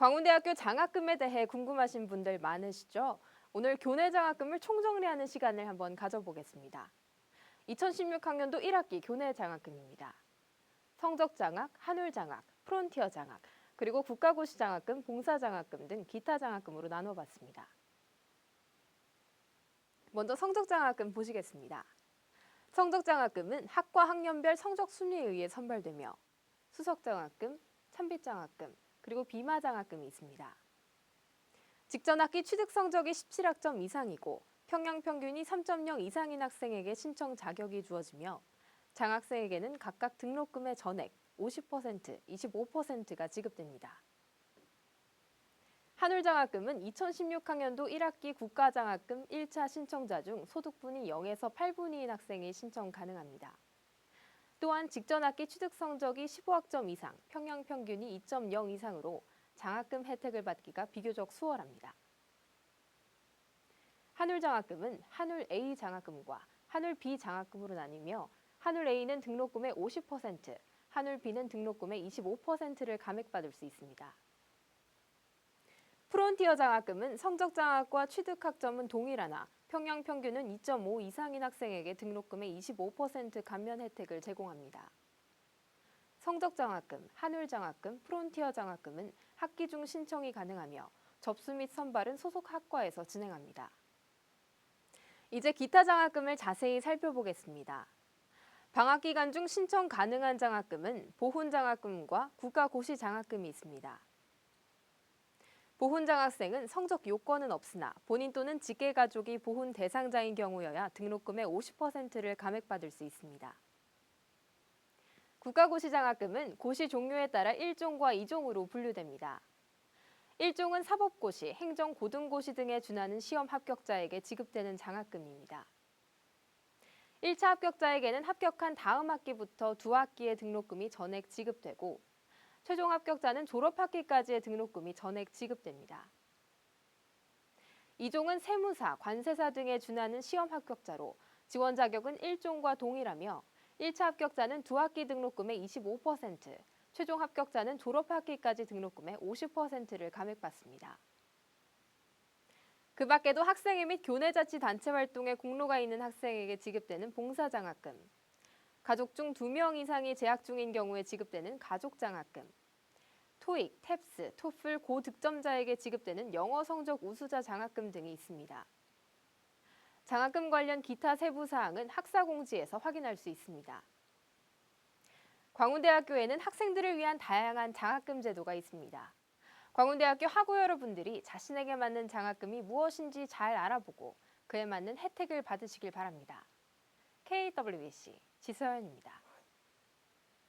광운대학교 장학금에 대해 궁금하신 분들 많으시죠? 오늘 교내 장학금을 총정리하는 시간을 한번 가져보겠습니다. 2016학년도 1학기 교내 장학금입니다. 성적 장학, 한울 장학, 프론티어 장학, 그리고 국가고시 장학금, 봉사 장학금 등 기타 장학금으로 나눠봤습니다. 먼저 성적 장학금 보시겠습니다. 성적 장학금은 학과 학년별 성적 순위에 의해 선발되며 수석 장학금, 참빛 장학금, 그리고 비마 장학금이 있습니다. 직전 학기 취득 성적이 17학점 이상이고 평양 평균이 3.0 이상인 학생에게 신청 자격이 주어지며 장학생에게는 각각 등록금의 전액 50%, 25%가 지급됩니다. 한울장학금은 2016학년도 1학기 국가장학금 1차 신청자 중 소득분이 0에서 8분위인 학생이 신청 가능합니다. 또한 직전 학기 취득 성적이 15학점 이상, 평양 평균이 2.0 이상으로 장학금 혜택을 받기가 비교적 수월합니다. 한울 장학금은 한울 A 장학금과 한울 B 장학금으로 나뉘며 한울 A는 등록금의 50%, 한울 B는 등록금의 25%를 감액받을 수 있습니다. 프론티어 장학금은 성적 장학과 취득 학점은 동일하나 평양 평균은 2.5 이상인 학생에게 등록금의 25% 감면 혜택을 제공합니다. 성적 장학금, 한울 장학금, 프론티어 장학금은 학기 중 신청이 가능하며 접수 및 선발은 소속 학과에서 진행합니다. 이제 기타 장학금을 자세히 살펴보겠습니다. 방학 기간 중 신청 가능한 장학금은 보훈 장학금과 국가고시 장학금이 있습니다. 보훈 장 학생은 성적 요건은 없으나 본인 또는 직계 가족이 보훈 대상자인 경우여야 등록금의 50%를 감액받을 수 있습니다. 국가고시 장학금은 고시 종류에 따라 1종과 2종으로 분류됩니다. 1종은 사법고시, 행정고등고시 등에 준하는 시험 합격자에게 지급되는 장학금입니다. 1차 합격자에게는 합격한 다음 학기부터 두 학기의 등록금이 전액 지급되고 최종 합격자는 졸업학기까지의 등록금이 전액 지급됩니다. 2종은 세무사, 관세사 등에 준하는 시험 합격자로 지원 자격은 1종과 동일하며 1차 합격자는 두 학기 등록금의 25%, 최종 합격자는 졸업학기까지 등록금의 50%를 감액받습니다. 그 밖에도 학생회 및 교내자치단체 활동에 공로가 있는 학생에게 지급되는 봉사장학금, 가족 중 두 명 이상이 재학 중인 경우에 지급되는 가족장학금, 토익, 탭스, 토플 고득점자에게 지급되는 영어 성적 우수자 장학금 등이 있습니다. 장학금 관련 기타 세부 사항은 학사 공지에서 확인할 수 있습니다. 광운대학교에는 학생들을 위한 다양한 장학금 제도가 있습니다. 광운대학교 학우 여러분들이 자신에게 맞는 장학금이 무엇인지 잘 알아보고 그에 맞는 혜택을 받으시길 바랍니다. KWC 지서연입니다.